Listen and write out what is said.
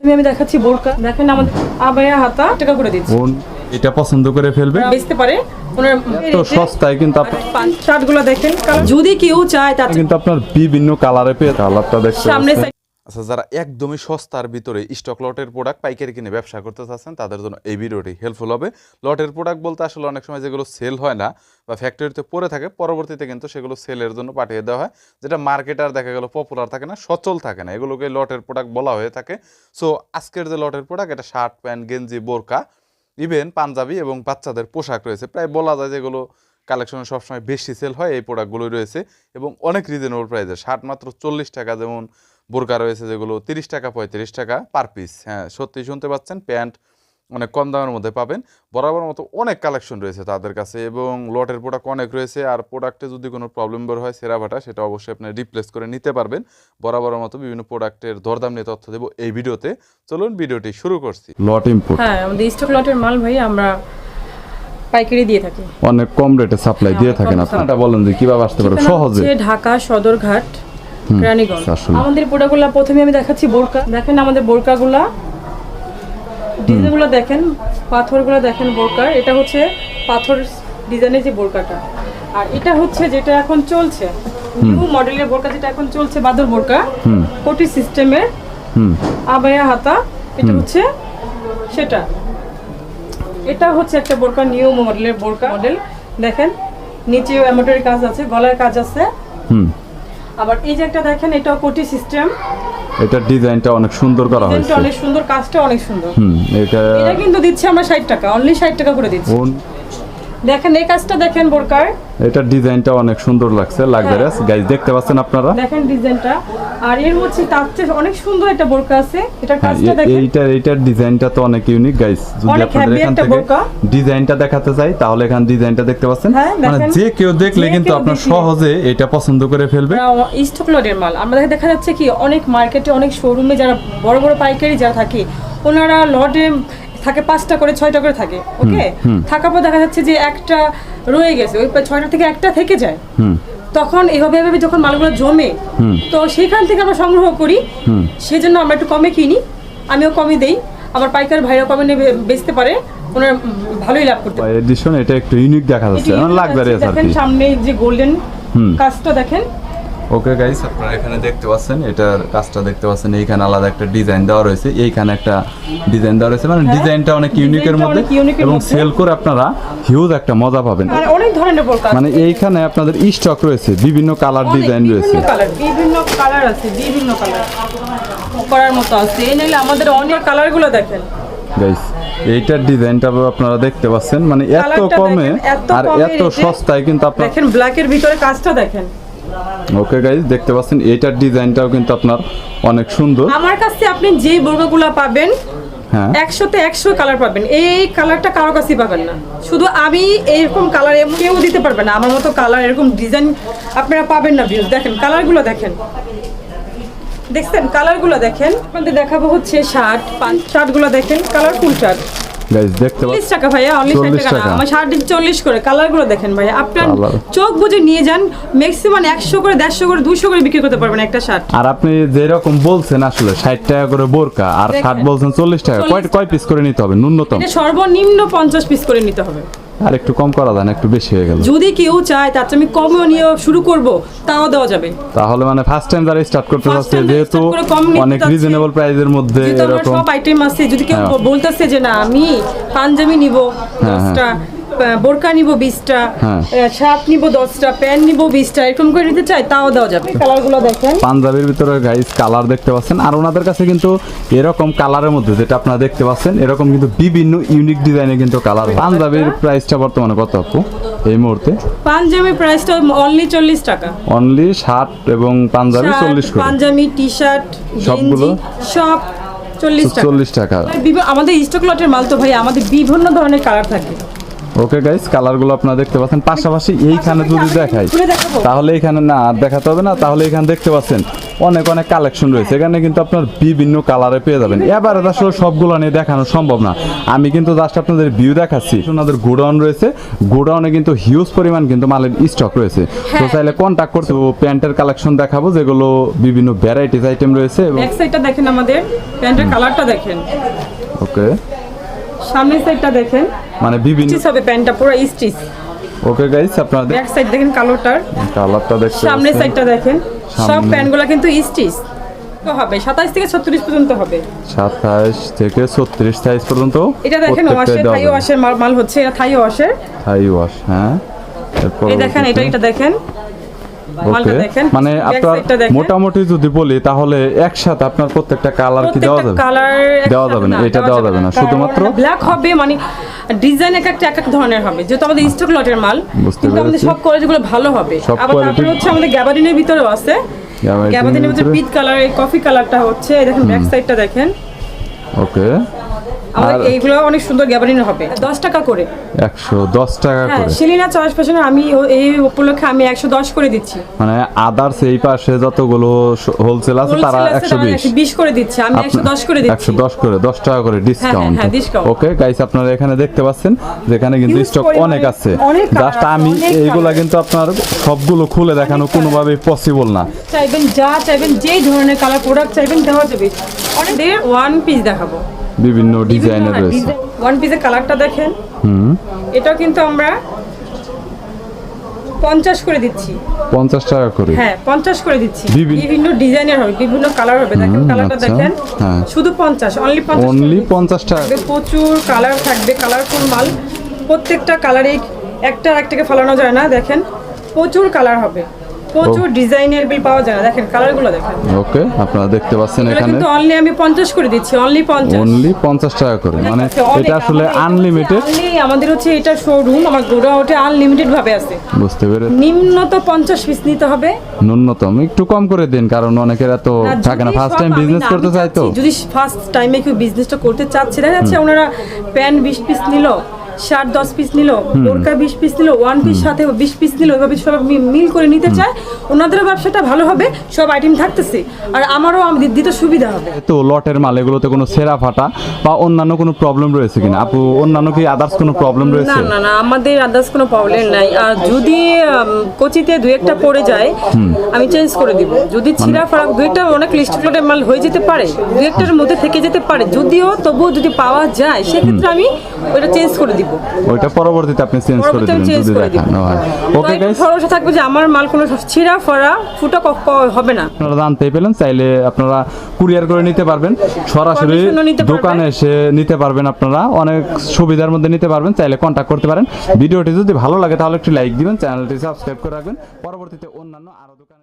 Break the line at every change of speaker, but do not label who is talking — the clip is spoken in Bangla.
তুমি আমি দেখাচ্ছি বোরকা। দেখেন আমাদের আবায়া হাতা টাকা করে দিচ্ছি।
এটা পছন্দ করে ফেলবে?
বেচতে পারে। ওনার
তো সস্তায় কিন্তু আপনার
শার্টগুলো দেখেন যদি কেউ চায় তার
কিন্তু আপনার বিভিন্ন কালারে পেয়ে কালারটা দেখতে
সামনে
আচ্ছা যারা একদমই সস্তার ভিতরে স্টক লটের প্রোডাক্ট পাইকারি কিনে ব্যবসা করতে চাচ্ছেন, তাদের জন্য এই ভিডিওটি হেল্পফুল হবে। লটের প্রোডাক্ট বলতে আসলে অনেক সময় যেগুলো সেল হয় না বা ফ্যাক্টরিতে পড়ে থাকে, পরবর্তীতে কিন্তু সেগুলো সেলের জন্য পাঠিয়ে দেওয়া হয়, যেটা মার্কেটার দেখা গেল পপুলার থাকে না, সচল থাকে না। এগুলোকে লটের প্রোডাক্ট বলা হয়ে থাকে। সো আজকের যে লটের প্রোডাক্ট এটা শার্ট প্যান্ট গেঞ্জি, বোরকা ইভেন পাঞ্জাবি এবং বাচ্চাদের পোশাক রয়েছে। প্রায় বলা যায় যেগুলো কালেকশনে সবসময় বেশি সেল হয়, এই প্রোডাক্টগুলোই রয়েছে এবং অনেক রিজনেবল প্রাইসে শার্ট মাত্র চল্লিশ টাকা যেমন বোরকা রয়েছে যেগুলো তিরিশ টাকা পঁয়ত্রিশ টাকা পার পিস হ্যাঁ সত্যি শুনতে পাচ্ছেন প্যান্ট অনেক কম দামের মধ্যে পাবেন। বরাবর মতো অনেক কালেকশন রয়েছে তাদের কাছে এবং লটের প্রোডাক্ট অনেক রয়েছে আর প্রোডাক্টে যদি কোনো প্রবলেম বের হয় সেরা ভাটা সেটা অবশ্যই আপনি রিপ্লেস করে নিতে পারবেন। বরাবর মতো বিভিন্ন প্রোডাক্টের দরদাম নিয়ে তথ্য দেবো এই ভিডিওতে। চলুন ভিডিওটি শুরু করছি।
লট ইম্পোর্ট
হ্যাঁ আমাদের স্টক লটের মাল ভাই আমরা পাইকারি দিয়ে থাকি।
অনেক কম রেটে সাপ্লাই দিয়ে থাকেন আপনারা। বলেন যে কীভাবে আসতে পারো? সহজে?
ঢাকা সদরঘাট রানীগঞ্জ। আমাদের প্রোডাক্টগুলো প্রথমে আমি দেখাচ্ছি বোরকা। দেখেন আমাদের বোরকাগুলা। ডিজাইনগুলো দেখেন পাথরগুলো দেখেন বোরকার। এটা হচ্ছে পাথর ডিজাইনের যে বোরকাটা। আর এটা হচ্ছে যেটা এখন চলছে। নিউ মডেলের বোরকা যেটা এখন চলছে বাদর বোরকা। কোটি সিস্টেমের আবায়া হাতা। এটা হচ্ছে সেটা। এটা হচ্ছে একটা বোরকা নিউ মডেলের বোরকা। মডেল দেখেন নিচেও এমব্রয়ডারি কাজ আছে গলার কাজ আছে। আবার এই যে একটা দেখেন এটাও কোটি সিস্টেম।
এটার ডিজাইনটা অনেক সুন্দর করা হয়েছে।
অনেক সুন্দর কাজটা অনেক সুন্দর।
হুম এটা
এটা কিন্তু দিচ্ছি আমরা ষাট টাকা অনলি ষাট টাকা করে দিচ্ছি। দেখেন এই কাজটা দেখেন বোরকার।
এটার ডিজাইনটা অনেক সুন্দর লাগছে লাক্সারিয়াস গাইজ দেখতে পাচ্ছেন আপনারা?
দেখেন ডিজাইনটা। আর এর মধ্যে তার চেয়ে অনেক সুন্দর একটা বোরকা আছে। এটার
হ্যাঁ
কাজটা দেখেন।
এইটার এইটার ডিজাইনটা তো অনেক ইউনিক গাইস যদি
অনেক
আপনাদের এখান থেকে ডিজাইনটা দেখাতে চাই তাহলে এখান ডিজাইনটা দেখতে পাচ্ছেন।
হ্যাঁ,
মানে যে কেউ দেখলে কিন্তু আপনার সহজে এটা পছন্দ করে ফেলবে।
স্টক লটের মাল। আমরা দেখা যাচ্ছে কি অনেক মার্কেটে অনেক শোরুমে যারা বড় বড় পাইকারি যারা থাকে ওনারা লটে থাকে পাঁচটা করে ছয়টা করে থাকে ওকে থাকার পর দেখা যাচ্ছে যে একটা রয়ে গেছে ওই ছয়টা থেকে একটা থেকে যায়। তখন এভাবে এভাবে যখন মালগুলো জমে তো সেখান থেকে আমরা সংগ্রহ করি। সেজন্য আমরা একটু কমে কিনি আমিও কমে দেই। আমার পাইকার ভাইরা কমে নেবে বেচতে পারে ওনার ভালোই লাভ করতে পারে
এডিশন এটা একটু ইউনিক দেখা যাচ্ছে
এটি
মানে
সামনে যে গোল্ডেন কাজটা দেখেন
ওকে গাইস আপনারা এখানে দেখতে পাচ্ছেন এটার কাজটা দেখতে পাচ্ছেন এইখানে আলাদা একটা ডিজাইন দেওয়া রয়েছে এইখানে একটা ডিজাইন দেওয়া রয়েছে মানে ডিজাইনটা অনেক ইউনিকের মধ্যে
হ্যাঁ, অনেক unique এর
এবং সেল করে আপনারা হিউজ একটা মজা পাবেন।
অনেক ধরনের।
মানে এইখানে আপনাদের স্টক রয়েছে বিভিন্ন কালার ডিজাইন রয়েছে
বিভিন্ন কালার বিভিন্ন কালার আছে বিভিন্ন কালার করার মতো আছে। এই নাইলে আমাদের অনেক কালারগুলো দেখেন।
গাইস এইটার ডিজাইনটা আপনারা দেখতে পাচ্ছেন মানে এত কমে আর এত সস্তায় কিন্তু আপনার
দেখেন ব্ল্যাকের ভিতরে কাজটা দেখেন।
ওকে গাইস দেখতে পাচ্ছেন এটার ডিজাইনটাও কিন্তু আপনার অনেক সুন্দর।
আমার কাছে আপনি যে বোরকাগুলো পাবেন
হ্যাঁ।
একশোতে একশো কালার পাবেন। এই কালারটা কারও কাছেই পাবেন না। শুধু আমি এরকম কালার কেউ দিতে পারবে না। আমার মতো কালার এরকম ডিজাইন আপনারা পাবেন না ভিউজ দেখেন কালারগুলো দেখেন। দেখছেন? কালারগুলো দেখেন। আপনাদের দেখাবো হচ্ছে শার্ট পাঁচ শার্টগুলো দেখেন কালারফুল শার্ট
গাইস দেখতে পাচ্ছেন 40
টাকা ভাইয়া অনলি
40
টাকা আমার শার্ট চল্লিশ করে কালারগুলো দেখেন ভাইয়া। আপনার চোখ বুঝে নিয়ে যান ম্যাক্সিমাম একশো করে দেড়শো করে 200 করে বিক্রি করতে পারবেন একটা শার্ট।
আর আপনি যেরকম বলছেন আসলে ষাট টাকা করে বোরকা আর শার্ট বলছেন চল্লিশ টাকা কয়
40
কয় পিস করে নিতে হবে? ন্যূনতম।
এটা সর্বনিম্ন পঞ্চাশ পিস করে নিতে হবে।
আর একটু কম করা দেন একটু বেশি হয়ে গেল।
যদি কেউ চায় তার চেয়ে আমি কম নিয়ে শুরু করব তাও দেওয়া যাবে।
তাহলে মানে ফার্স্ট টাইম যারা স্টার্ট করতে চাচ্ছে যেহেতু অনেক রিজনেবল প্রাইজের মধ্যে এরকম।
সব আইটেম আছে যদি কেউ
বলতাছে
বলতেছে যে না আমি পাঞ্জাবি নিব
হ্যাঁ,
দশটা আহ, বোরকা নিব বিশটা
হ্যাঁ।
শার্ট নিব দশটা প্যান্ট নিব বিশটা এরকম করে নিতে চাই তাও দেওয়া যাবে। কালারগুলো দেখেন।
পাঞ্জাবির ভিতরে গাইস কালার দেখতে পাচ্ছেন। আর ওনাদের কাছে কিন্তু এরকম কালারের মধ্যে যেটা আপনারা দেখতে পাচ্ছেন এরকম কিন্তু বিভিন্ন ইউনিক ডিজাইনে কিন্তু কালার পাঞ্জাবির প্রাইসটা বর্তমানে কত আপু? এই মুহূর্তে?
পাঞ্জাবি প্রাইসটা অনলি চল্লিশ টাকা।
অনলি শার্ট এবং পাঞ্জাবি
শার্ট,
চল্লিশ করে।
পাঞ্জাবি টি শার্ট
সবগুলো?
সব চল্লিশ টাকা। আমাদের স্টক লটের মাল তো ভাই আমাদের বিভিন্ন ধরনের কালার থাকে।
ওকে গাইস কালারগুলো আপনারা দেখতে পাচ্ছেন। পাশাপাশি এইখানে যদি দেখাই তাহলে এখানে না আর দেখাতে হবে না তাহলে এখানে দেখতে পাচ্ছেন অনেক অনেক কালেকশন রয়েছে। এখানে কিন্তু আপনার বিভিন্ন কালারে পেয়ে যাবেন। এবারে আসলে সবগুলো নিয়ে দেখানো সম্ভব না। আমি কিন্তু জাস্ট আপনাদের ভিউ দেখাচ্ছি। ওনাদের গোডাউন রয়েছে। গোডাউনে কিন্তু হিউজ পরিমাণ কিন্তু মালের স্টক রয়েছে। তো চাইলে কন্ট্যাক্ট করতে প্যান্টের কালেকশন দেখাবো যেগুলো বিভিন্ন ভ্যারাইটিস আইটেম রয়েছে
দেখেন আমাদের। প্যান্টের কালারটা দেখেন।
ওকে
সামনের সাইডটা দেখেন।
মানে বিভিন্ন
স্টিচ হবে প্যান্টটা পুরো স্টিচ
ওকে গাইস আপনারা
ব্যাক সাইড দেখেন কালোটার।
কালারটা দেখতে
সামনের সাইডটা দেখেন। সব। প্যান্টগুলো কিন্তু স্টিচ হবে সাতাইশ থেকে ছত্রিশ পর্যন্ত হবে।
সাতাশ থেকে ছত্রিশ সাইজ পর্যন্ত
এটা দেখেন ওয়াশের থাই। ওয়াশের মাল হচ্ছে এটা থাই ওয়াশের।
থাই ওয়াশ হ্যাঁ?
এই দেখেন এটা এটা দেখেন দেখেন।
মানে আপনার মোটামুটি যদি বলি তাহলে একসাথে আপনার প্রত্যেকটা কালার কি দেওয়া যাবে?
কালার
দেওয়া যাবে না, এটা দেওয়া যাবে না, শুধুমাত্র-
ব্ল্যাক হবে মানে ডিজাইন এক একটা এক এক ধরনের হবে। যেহেতু আমাদের স্টক লটের মাল কিন্তু আমাদের সব কোয়ালিটিগুলো ভালো হবে। আবার তারপরে হচ্ছে আমাদের গ্যাবারিনের ভিতরেও আছে।
গ্যাবারিনের
ভিতরে?
ভিতরে?
কালার এই কফি কালারটা হচ্ছে দেখেন ব্যাক সাইডটা দেখেন।
ওকে
আমাদের এইগুলো অনেক সুন্দর গ্যাবারিনের হবে। দশ টাকা করে।
একশো দশ টাকা
হ্যাঁ
করে।
শিলিনা চয়েস ফ্যাশনে আমি এই উপলক্ষে আমি একশো দশ করে দিচ্ছি।
মানে আদার্স এই পাশে যতগুলো হোলসেল আছে তারা
Wholesale আছে,
একশো
তারা
বিশ।
120 করে দিচ্ছে। আমি একশো দশ করে দিচ্ছি।
একশো দশ করে দশ টাকা করে ডিসকাউন্ট ওকে গাইস আপনারা এখানে দেখতে পাচ্ছেন যেখানে কিন্তু স্টক অনেক আছে। জাস্ট আমি এইগুলা কিন্তু আপনার সবগুলো খুলে দেখানো কোনোভাবেই পসিবল না।
চাইবেন যা চাইবেন যেই ধরনের কালার প্রোডাক্ট চাইবেন দেওয়া যাবে। অনেক ওয়ান পিস দেখাবো।
বিভিন্ন ডিজাইনের রয়েছে।
ওয়ান পিসের কালারটা দেখেন।
হুম।
এটাও কিন্তু আমরা পঞ্চাশ করে দিচ্ছি।
পঞ্চাশ টাকা করে।
হ্যাঁ পঞ্চাশ করে দিচ্ছি।
বিভিন্ন-
ডিজাইনের হবে বিভিন্ন কালার হবে। দেখেন কালারটা
আচ্ছা,
দেখেন।
হ্যাঁ।
শুধু পঞ্চাশ অনলি পঞ্চাশ করে
অনলি
দিচ্ছি।
পঞ্চাশ টাকা।
থাকবে প্রচুর কালার থাকবে কালারফুল মাল। প্রত্যেকটা কালারে একটা একটাকে ফলানো যায় না। দেখেন প্রচুর কালার হবে। প্রচুর ডিজাইনের বিল পাওয়া যায় দেখেন কালারগুলো দেখেন।
ওকে আপনারা দেখতে পাচ্ছেন এখানে।
কিন্তু অনলি আমি পঞ্চাশ করে দিচ্ছি অনলি
অনলি পঞ্চাশ টাকা করে। মানে এটা আসলে আনলিমিটেড
আমাদের হচ্ছে এটা শোরুম আমার গোডা ওটা আনলিমিটেড ভাবে আছে।
বুঝতে পেরে
নিম্নত পঞ্চাশ পিস নিতে হবে।
ন্যূনতম একটু কম করে দিন কারণ অনেকের এত থাকে না। ফার্স্ট টাইম বিজনেস করতে চাই তো।
যদি ফার্স্ট টাইমে কেউ বিজনেসটা করতে চাচ্ছে দেখা যাচ্ছে ওনারা প্যান বিশ পিস নিল শার্ট দশ পিস নিল বোরকা বিশ পিস নিল ওয়ান পিস সাথে বিশ পিস নিল এভাবে সব মিল করে নিতে চায়। ওনাদেরও ব্যবসাটা ভালো হবে সব আইটেম থাকতেছে। আর আমারও দিতে সুবিধা হবে।
তো লটের মাল এগুলোতে কোনো সেরা ফাটা বা অন্যান্য কোনো প্রবলেম রয়েছে কিনা? আপু অন্যান্য কি আদার্স কোনো প্রবলেম রয়েছে?
না না আমাদের আদার্স কোনো প্রবলেম নাই। আর যদি কোচিতে দু একটা পড়ে যায় আমি চেঞ্জ করে দিব। যদি
মানে
ছিঁড়া ফারাক দু একটা অনেক লিস্ট প্লটের মাল হয়ে যেতে পারে দু একটার মধ্যে থেকে যেতে পারে। যদিও তবুও যদি পাওয়া যায় সেক্ষেত্রে আমি ওটা চেঞ্জ করে দিব।
ওইটা পরবর্তীতে আপনি চেঞ্জ করে দিবেন যদি দেখানো ওকে গাইস
ভরসা থাকবে যে আমার মাল কোনো ছিঁড়া ফরা ফুটা হবে না।
আপনারা জানতেই পেলেন চাইলে আপনারা কুরিয়ার করে নিতে পারবেন। সরাসরি। দোকানে এসে নিতে পারবেন আপনারা। অনেক সুবিধার মধ্যে নিতে পারবেন চাইলে কন্ট্যাক্ট করতে পারেন। ভিডিওটি যদি ভালো লাগে তাহলে একটু লাইক দিবেন চ্যানেলটি সাবস্ক্রাইব করে রাখবেন। পরবর্তীতে অন্যান্য আরও দোকানের